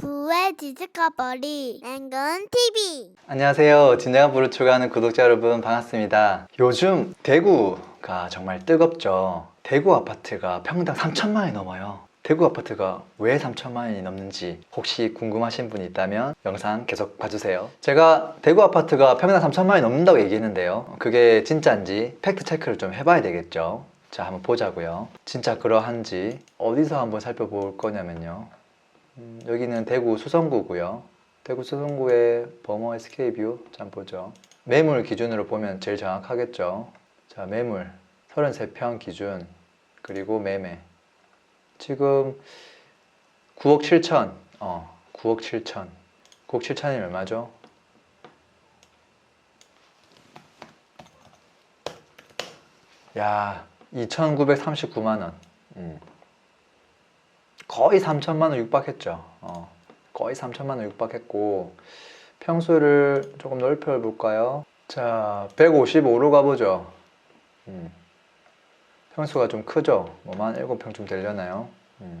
부의 디스커버리 랭근 TV 안녕하세요. 진정한 부를 추구하는 구독자 여러분 반갑습니다. 요즘 대구가 정말 뜨겁죠. 대구 아파트가 평당 3천만 원이 넘어요. 대구 아파트가 왜 3천만 원이 넘는지 혹시 궁금하신 분이 있다면 영상 계속 봐주세요. 제가 대구 아파트가 평당 3천만 원이 넘는다고 얘기했는데요. 그게 진짜인지 팩트 체크를 좀 해봐야 되겠죠. 자, 한번 보자고요. 진짜 그러한지 어디서 한번 살펴볼 거냐면요. 음, 여기는 대구 수성구고요. 대구 수성구의 범어 SK 뷰 잠 보죠. 매물 기준으로 보면 제일 정확하겠죠. 자, 매물 33평 기준 그리고 매매 지금 9억 7천 어 9억 7천 9억 7천이면 얼마죠? 야 2,939만 원 음. 거의 3천만 원 육박했죠. 어, 거의 3천만 원 육박했고 평수를 조금 넓혀 볼까요? 자, 155로 가보죠. 음. 평수가 좀 크죠? 뭐만 7평 좀 되려나요? 음.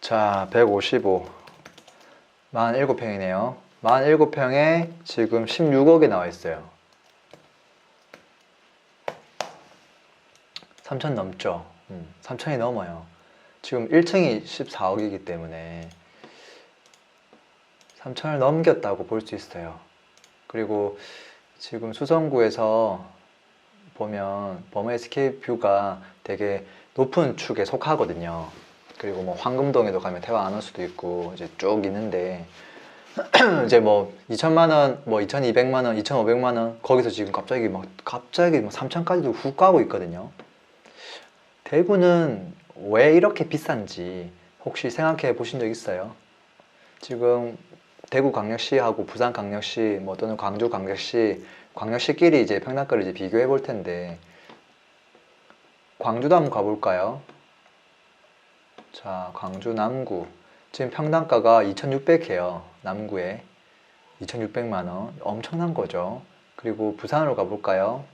자, 155. 47평이네요. 47평에 지금 16억에 나와 있어요. 3천 넘죠? 음, 3천이 넘어요. 지금 1층이 14억이기 때문에 3천을 넘겼다고 볼 수 있어요. 그리고 지금 수성구에서 보면 범어 SK 뷰가 되게 높은 축에 속하거든요. 그리고 뭐 황금동에도 가면 태화 안원수도 있고 이제 쭉 있는데 이제 뭐 2천만 원, 뭐 2,200만 원, 2,500만 원 거기서 지금 갑자기 막 갑자기 뭐 3천까지도 훅 가고 있거든요. 대구는 왜 이렇게 비싼지 혹시 생각해 보신 적 있어요? 지금 대구 광역시하고 부산 광역시 뭐 또는 광주 광역시 광역시끼리 이제 평당가를 이제 비교해 볼 텐데 광주도 한번 가볼까요? 자, 광주 남구 지금 평당가가 2,600해요. 남구에 2,600만 원 엄청난 거죠. 그리고 부산으로 가볼까요?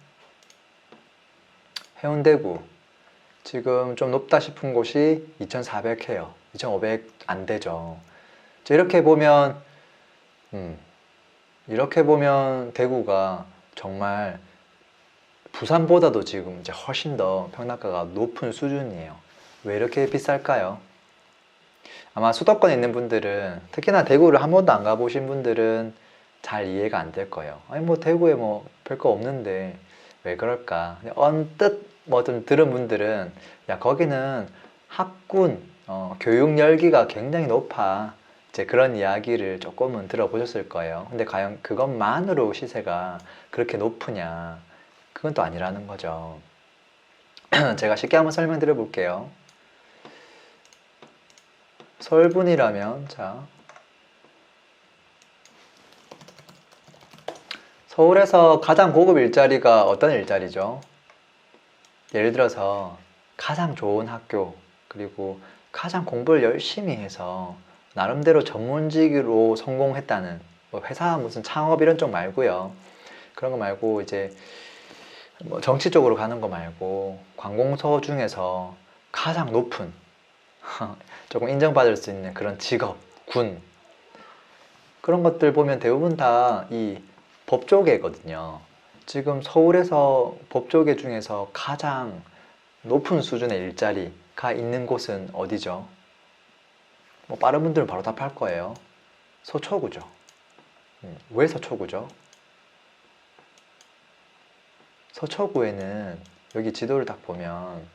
해운대구 지금 좀 높다 싶은 곳이 2,400 해요. 2,500 안 되죠. 자, 이렇게 보면, 음, 이렇게 보면 대구가 정말 부산보다도 지금 이제 훨씬 더 평당가가 높은 수준이에요. 왜 이렇게 비쌀까요? 아마 수도권에 있는 분들은 특히나 대구를 한 번도 안 가보신 분들은 잘 이해가 안 될 거예요. 아니 뭐 대구에 뭐 별 거 없는데 왜 그럴까? 언뜻 뭐 좀 들은 분들은 야 거기는 학군 어, 교육 열기가 굉장히 높아 이제 그런 이야기를 조금은 들어보셨을 거예요. 근데 과연 그것만으로 시세가 그렇게 높으냐? 그건 또 아니라는 거죠. 제가 쉽게 한번 설명드려 볼게요. 서울분이라면 자 서울에서 가장 고급 일자리가 어떤 일자리죠? 예를 들어서 가장 좋은 학교 그리고 가장 공부를 열심히 해서 나름대로 전문직으로 성공했다는 뭐 회사 무슨 창업 이런 쪽 말고요. 그런 거 말고 이제 뭐 정치 쪽으로 가는 거 말고 관공서 중에서 가장 높은 조금 인정받을 수 있는 그런 직업, 군 그런 것들 보면 대부분 다 이 법조계거든요. 지금 서울에서 법조계 중에서 가장 높은 수준의 일자리가 있는 곳은 어디죠? 뭐 빠른 분들은 바로 답할 거예요. 서초구죠. 음, 왜 서초구죠? 서초구에는 여기 지도를 딱 보면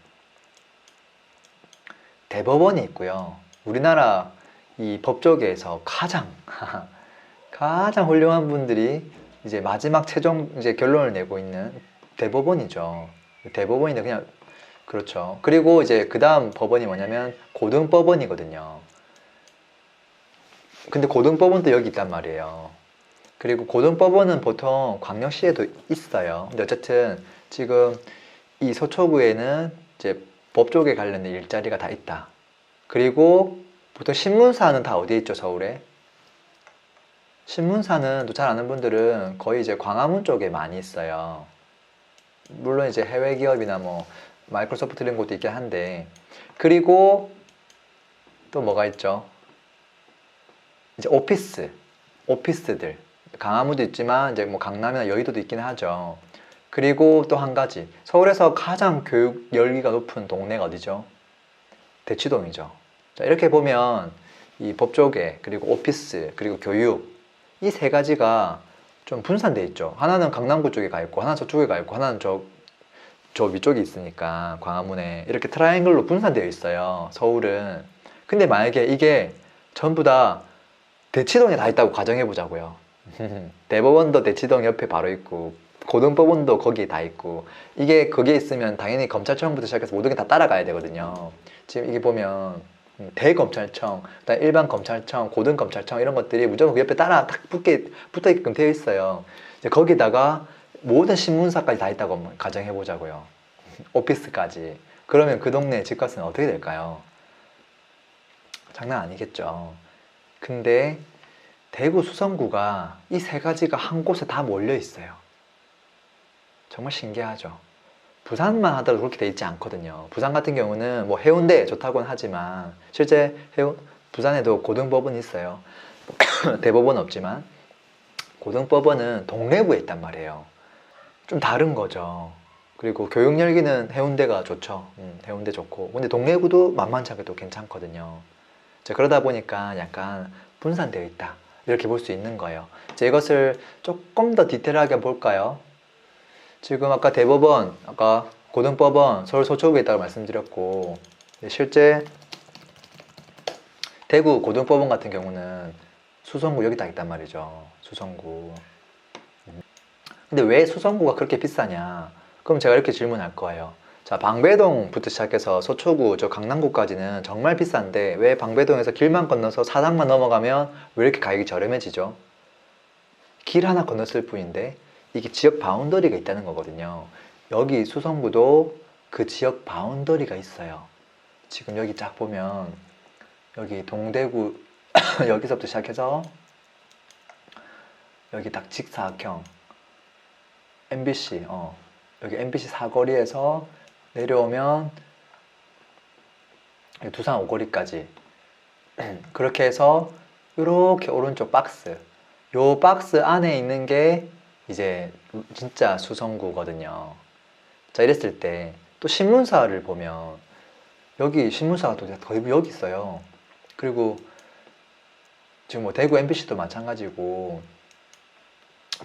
대법원이 있고요. 우리나라 이 법조계에서 가장 가장 훌륭한 분들이 이제 마지막 최종 이제 결론을 내고 있는 대법원이죠. 대법원인데 그냥 그렇죠. 그리고 이제 그 다음 법원이 뭐냐면 고등법원이거든요. 근데 고등법원도 여기 있단 말이에요. 그리고 고등법원은 보통 광역시에도 있어요. 근데 어쨌든 지금 이 서초구에는 이제 법 쪽에 관련된 일자리가 다 있다. 그리고 보통 신문사는 다 어디에 있죠, 서울에? 신문사는 또 잘 아는 분들은 거의 이제 광화문 쪽에 많이 있어요. 물론 이제 해외 기업이나 뭐 마이크로소프트 이런 곳도 있긴 한데 그리고 또 뭐가 있죠? 이제 오피스, 오피스들 강화무도 있지만 이제 뭐 강남이나 여의도도 있긴 하죠. 그리고 또 한 가지 서울에서 가장 교육 열기가 높은 동네가 어디죠? 대치동이죠. 자, 이렇게 보면 이 법조계 그리고 오피스 그리고 교육 이 세 가지가 좀 분산돼 있죠. 하나는 강남구 쪽에 가 있고 하나는 저쪽에 가 있고 하나는 저, 저 위쪽에 있으니까 광화문에 이렇게 트라이앵글로 분산되어 있어요. 서울은. 근데 만약에 이게 전부 다 대치동에 다 있다고 가정해 보자고요. 대법원도 대치동 옆에 바로 있고 고등법원도 거기에 다 있고 이게 거기에 있으면 당연히 검찰청부터 시작해서 모든 게 다 따라가야 되거든요. 지금 이게 보면 음, 대검찰청, 그다음 일반 검찰청, 고등 검찰청 이런 것들이 무조건 그 옆에 따라 딱 붙게 붙어 있게끔 되어 있어요. 이제 거기다가 모든 신문사까지 다 있다고 가정해 보자고요. 오피스까지. 그러면 그 동네 집값은 어떻게 될까요? 장난 아니겠죠. 근데 대구 수성구가 이 세 가지가 한 곳에 다 몰려 있어요. 정말 신기하죠. 부산만 하더라도 그렇게 돼 있지 않거든요. 부산 같은 경우는 뭐 해운대 좋다고는 하지만 실제 해운, 부산에도 고등법원이 있어요. 대법원 없지만 고등법원은 동래구에 있단 말이에요. 좀 다른 거죠. 그리고 교육 열기는 해운대가 좋죠. 음, 해운대 좋고. 근데 동래구도 만만치 않게 또 괜찮거든요. 자, 그러다 보니까 약간 분산되어 있다. 이렇게 볼 수 있는 거예요. 자, 이것을 조금 더 디테일하게 볼까요? 지금 아까 대법원, 아까 고등법원 서울 서초구에 있다고 말씀드렸고 네, 실제 대구 고등법원 같은 경우는 수성구 여기 딱 있단 말이죠. 수성구. 음. 근데 왜 수성구가 그렇게 비싸냐? 그럼 제가 이렇게 질문할 거예요. 자, 방배동부터 시작해서 서초구, 저 강남구까지는 정말 비싼데 왜 방배동에서 길만 건너서 사당만 넘어가면 왜 이렇게 가격이 저렴해지죠? 길 하나 건넜을 뿐인데 이게 지역 바운더리가 있다는 거거든요. 여기 수성구도 그 지역 바운더리가 있어요. 지금 여기 쫙 보면 여기 동대구 여기서부터 시작해서 여기 딱 직사각형 MBC 어 여기 MBC 사거리에서 내려오면 두산 오거리까지 그렇게 해서 이렇게 오른쪽 박스 요 박스 안에 있는 게 이제 진짜 수성구거든요. 자 이랬을 때 또 신문사를 보면 여기 신문사가 또 거의 여기 있어요. 그리고 지금 뭐 대구 MBC도 마찬가지고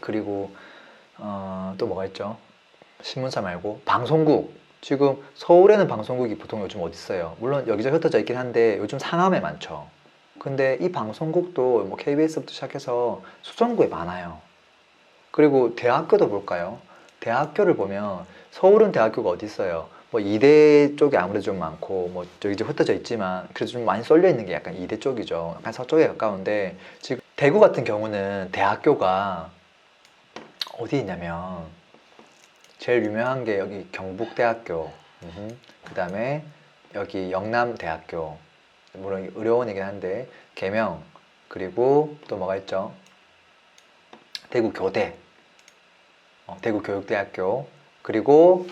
그리고 어, 또 뭐가 있죠? 신문사 말고 방송국 지금 서울에는 방송국이 보통 요즘 어디 있어요? 물론 여기저기 흩어져 있긴 한데 요즘 상암에 많죠. 근데 이 방송국도 뭐 KBS부터 시작해서 수성구에 많아요. 그리고 대학교도 볼까요? 대학교를 보면 서울은 대학교가 어디 있어요? 뭐 이대 쪽이 아무래도 좀 많고 뭐 저기 좀 흩어져 있지만 그래도 좀 많이 쏠려 있는 게 약간 이대 쪽이죠. 약간 서쪽에 가까운데 지금 대구 같은 경우는 대학교가 어디 있냐면 제일 유명한 게 여기 경북대학교, 그 다음에 여기 영남대학교, 물론 의료원이긴 한데 계명 그리고 또 뭐가 있죠? 대구 교대, 어, 대구 교육대학교 그리고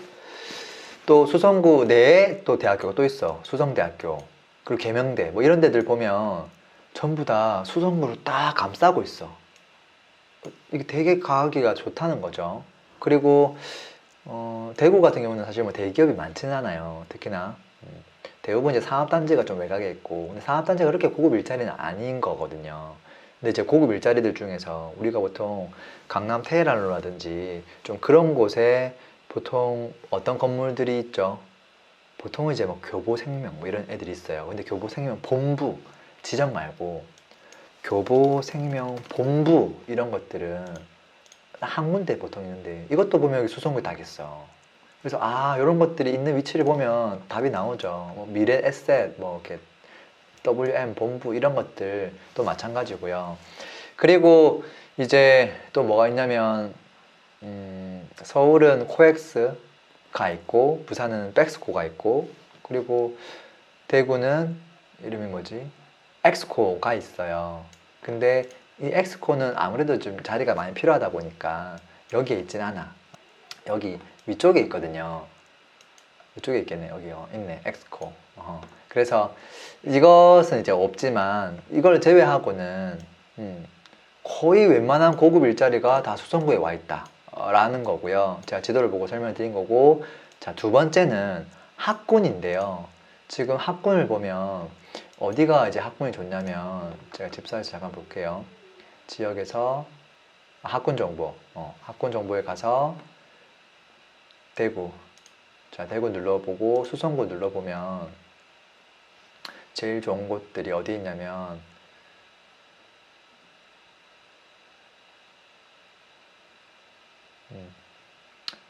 또 수성구 내에 또 대학교가 또 있어. 수성대학교. 그리고 계명대. 뭐 이런 데들 보면 전부 다 수성구를 딱 감싸고 있어. 이게 되게 가기가 좋다는 거죠. 그리고 어, 대구 같은 경우는 사실 뭐 대기업이 많지는 않아요. 특히나. 음, 대부분 이제 상업단지가 좀 외곽에 있고. 근데 상업단지가 그렇게 고급 일자리는 아닌 거거든요 근데 이제 고급 일자리들 중에서 우리가 보통 강남 테헤란로라든지 좀 그런 곳에 보통 어떤 건물들이 있죠? 보통은 이제 뭐 교보생명 뭐 이런 애들이 있어요. 근데 교보생명 본부 지점 말고 교보생명 본부 이런 것들은 한 군데 보통 있는데 이것도 보면 여기 수성구에 다 있어. 그래서 아 이런 것들이 있는 위치를 보면 답이 나오죠. 뭐 미래 에셋 뭐 이렇게 WM 본부 이런 것들 또 마찬가지고요. 그리고 이제 또 뭐가 있냐면 음, 서울은 코엑스가 있고 부산은 백스코가 있고 그리고 대구는 이름이 뭐지? 엑스코가 있어요. 근데 이 엑스코는 아무래도 좀 자리가 많이 필요하다 보니까 여기에 있진 않아. 여기 위쪽에 있거든요. 이쪽에 있겠네. 여기요. 있네. 엑스코. 어허. 그래서 이것은 이제 없지만 이걸 제외하고는 음, 거의 웬만한 고급 일자리가 다 수성구에 와 있다 라는 거고요. 제가 지도를 보고 설명드린 거고 자두 번째는 학군인데요. 지금 학군을 보면 어디가 이제 학군이 좋냐면 제가 집사에서 잠깐 볼게요. 지역에서 아, 학군 정보, 어, 학군 정보에 가서 대구, 자 대구 눌러보고 수성구 눌러보면 제일 좋은 곳들이 어디 있냐면 음,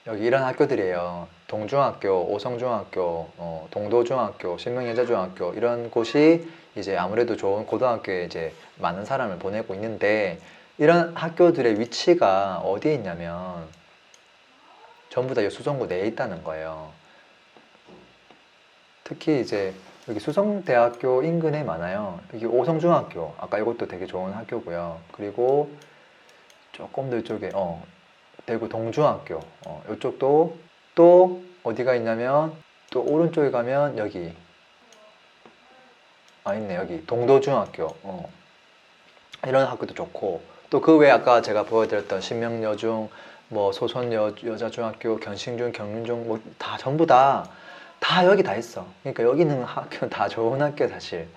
여기 이런 학교들이에요. 동중학교, 오성중학교, 어, 동도중학교, 신명여자중학교 이런 곳이 이제 아무래도 좋은 고등학교에 이제 많은 사람을 보내고 있는데 이런 학교들의 위치가 어디에 있냐면 전부 다이 수성구 내에 있다는 거예요. 특히 이제 여기 수성대학교 인근에 많아요. 여기 오성중학교, 아까 이것도 되게 좋은 학교고요. 그리고 조금 더 이쪽에 어, 대구 동중학교, 어, 이쪽도 또 어디가 있냐면 또 오른쪽에 가면 여기 아 있네 여기 동도중학교 어. 이런 학교도 좋고 또 그 외에 아까 제가 보여드렸던 신명여중 뭐 소선여 여자중학교 견신중 경륜중 뭐 다 전부 다 다 여기 다 있어. 그러니까 여기 있는 학교는 다 좋은 학교 사실.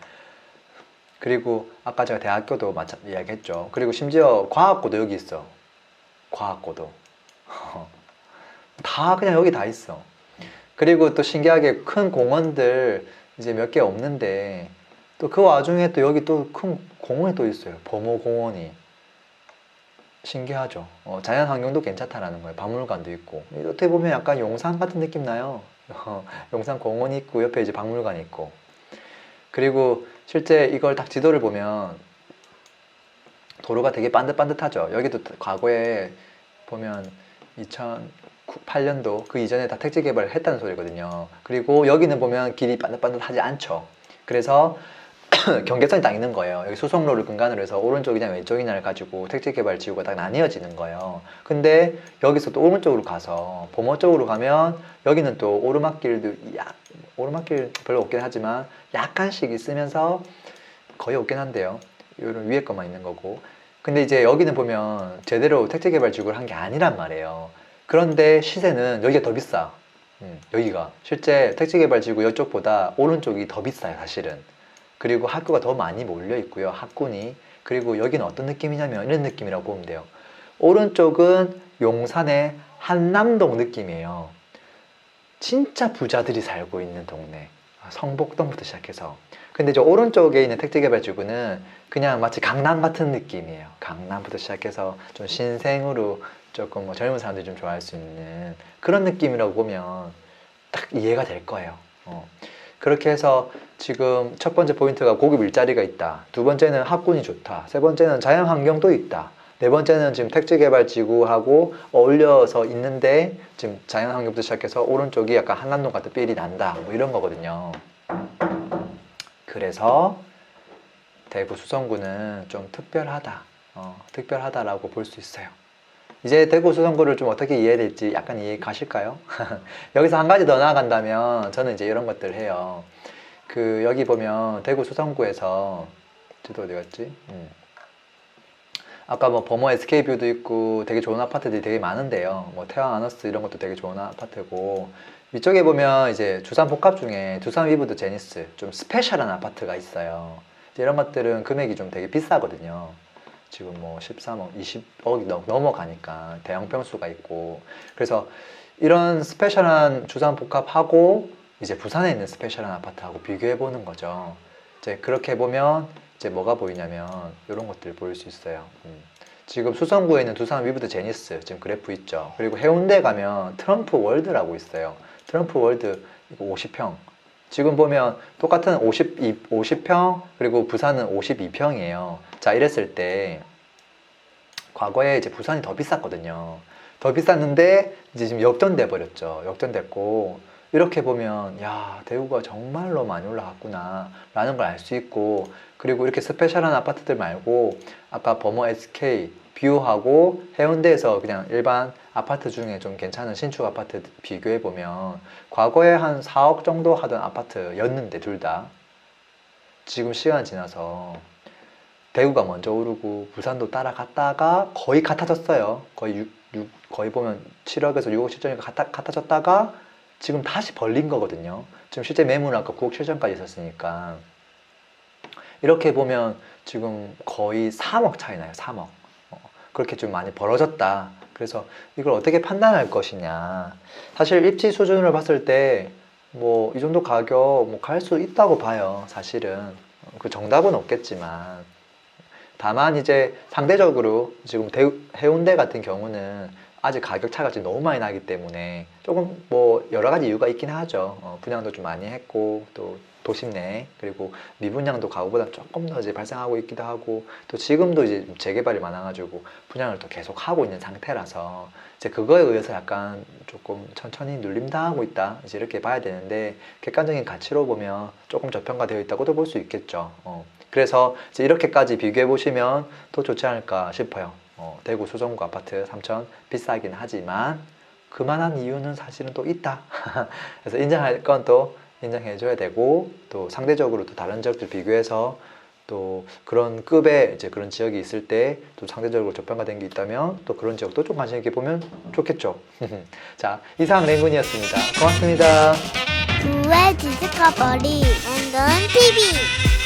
그리고 아까 제가 대학교도 마찬 이야기했죠. 그리고 심지어 과학고도 여기 있어. 과학고도. 다 그냥 여기 다 있어. 그리고 또 신기하게 큰 공원들 이제 몇 개 없는데 또 그 와중에 또 여기 또 큰 공원이 또 있어요. 범호공원이. 신기하죠. 어, 자연 환경도 괜찮다라는 거예요. 박물관도 있고. 어떻게 보면 약간 용산 같은 느낌 나요 어, 용산 공원이 있고 옆에 이제 박물관이 있고. 그리고 실제 이걸 딱 지도를 보면 도로가 되게 반듯반듯하죠. 여기도 과거에 보면 2008년도 그 이전에 다 택지 개발을 했다는 소리거든요. 그리고 여기는 보면 길이 반듯반듯하지 않죠. 그래서 경계선이 딱 있는 거예요. 여기 수송로를 근간으로 해서 오른쪽이냐 왼쪽이냐를 가지고 택지 개발 지구가 딱 나뉘어지는 거예요. 근데 여기서 또 오른쪽으로 가서 범어 쪽으로 가면 여기는 또 오르막길도 약 오르막길 별로 없긴 하지만 약간씩 있으면서 거의 없긴 한데요. 이런 위에 것만 있는 거고. 근데 이제 여기는 보면 제대로 택지 개발 지구를 한 게 아니란 말이에요. 그런데 시세는 여기가 더 비싸. 음, 여기가 실제 택지 개발 지구 이쪽보다 오른쪽이 더 비싸요, 사실은. 그리고 학교가 더 많이 몰려 있고요. 학군이. 그리고 여기는 어떤 느낌이냐면 이런 느낌이라고 보면 돼요. 오른쪽은 용산의 한남동 느낌이에요. 진짜 부자들이 살고 있는 동네. 성복동부터 시작해서. 근데 저 오른쪽에 있는 택지개발지구는 그냥 마치 강남 같은 느낌이에요. 강남부터 시작해서 좀 신생으로 조금 뭐 젊은 사람들이 좀 좋아할 수 있는 그런 느낌이라고 보면 딱 이해가 될 거예요. 어. 그렇게 해서 지금 첫 번째 포인트가 고급 일자리가 있다. 두 번째는 학군이 좋다. 세 번째는 자연 환경도 있다. 네 번째는 지금 택지 개발 지구하고 어울려서 있는데 지금 자연 환경부터 시작해서 오른쪽이 약간 한남동 같은 삘이 난다. 뭐 이런 거거든요. 그래서 대구 수성구는 좀 특별하다. 어, 특별하다라고 볼 수 있어요. 이제 대구 수성구를 좀 어떻게 이해될지 약간 이해 가실까요? 여기서 한 가지 더 나아간다면 저는 이제 이런 것들 해요. 그 여기 보면 대구 수성구에서 지도 어디 갔지? 음. 아까 뭐 범어 SK뷰도 있고 되게 좋은 아파트들이 되게 많은데요. 뭐 태왕 아너스 이런 것도 되게 좋은 아파트고 위쪽에 보면 이제 두산 복합 중에 두산 위브드 제니스 좀 스페셜한 아파트가 있어요. 이런 것들은 금액이 좀 되게 비싸거든요. 지금 뭐 13억, 20억이 넘어가니까 대형 평수가 있고 그래서 이런 스페셜한 주산 복합하고 이제 부산에 있는 스페셜한 아파트하고 비교해 보는 거죠. 이제 그렇게 보면 이제 뭐가 보이냐면 이런 것들 보일 수 있어요. 음. 지금 수성구에 있는 두산 위브드 제니스 지금 그래프 있죠. 그리고 해운대 가면 트럼프 월드라고 있어요. 트럼프 월드 이거 50평. 지금 보면 똑같은 50, 50평 그리고 부산은 52평이에요. 자 이랬을 때 과거에 이제 부산이 더 비쌌거든요. 더 비쌌는데 이제 지금 역전돼 버렸죠. 역전됐고 이렇게 보면 야 대구가 정말로 많이 올라갔구나 라는 걸 알 수 있고 그리고 이렇게 스페셜한 아파트들 말고 아까 범어 SK 뷰하고 해운대에서 그냥 일반 아파트 중에 좀 괜찮은 신축 아파트 비교해 보면 과거에 한 4억 정도 하던 아파트였는데 둘 다 지금 시간 지나서 대구가 먼저 오르고 부산도 따라갔다가 거의 같아졌어요. 거의 6, 6 거의 보면 7억에서 6억 실전이 같아, 같아졌다가 지금 다시 벌린 거거든요. 지금 실제 매물은 아까 9억 실전까지 있었으니까 이렇게 보면 지금 거의 3억 차이 나요. 3억. 어, 그렇게 좀 많이 벌어졌다. 그래서 이걸 어떻게 판단할 것이냐. 사실 입지 수준으로 봤을 때 뭐 이 정도 가격 뭐 갈 수 있다고 봐요. 사실은 그 정답은 없겠지만 다만 이제 상대적으로 지금 대, 해운대 같은 경우는 아직 가격 차가 지금 너무 많이 나기 때문에 조금 뭐 여러 가지 이유가 있긴 하죠. 어, 분양도 좀 많이 했고 또 도심 내 그리고 미분양도 가구보다 조금 더 이제 발생하고 있기도 하고 또 지금도 이제 재개발이 많아가지고 분양을 또 계속 하고 있는 상태라서 이제 그거에 의해서 약간 조금 천천히 눌림 당하고 있다 이제 이렇게 봐야 되는데 객관적인 가치로 보면 조금 저평가되어 있다고도 볼 수 있겠죠. 어, 그래서 이렇게까지 비교해 보시면 더 좋지 않을까 싶어요. 어, 대구 수성구 아파트 3천 비싸긴 하지만 그만한 이유는 사실은 또 있다. 그래서 인정할 건 또 인정해 줘야 되고 또 상대적으로 또 다른 지역들 비교해서 또 그런 급의 이제 그런 지역이 있을 때 또 상대적으로 저평가된 게 있다면 또 그런 지역도 좀 관심 있게 보면 좋겠죠. 자 이상 랭군이었습니다. 고맙습니다. 구의 지스커버리 앵근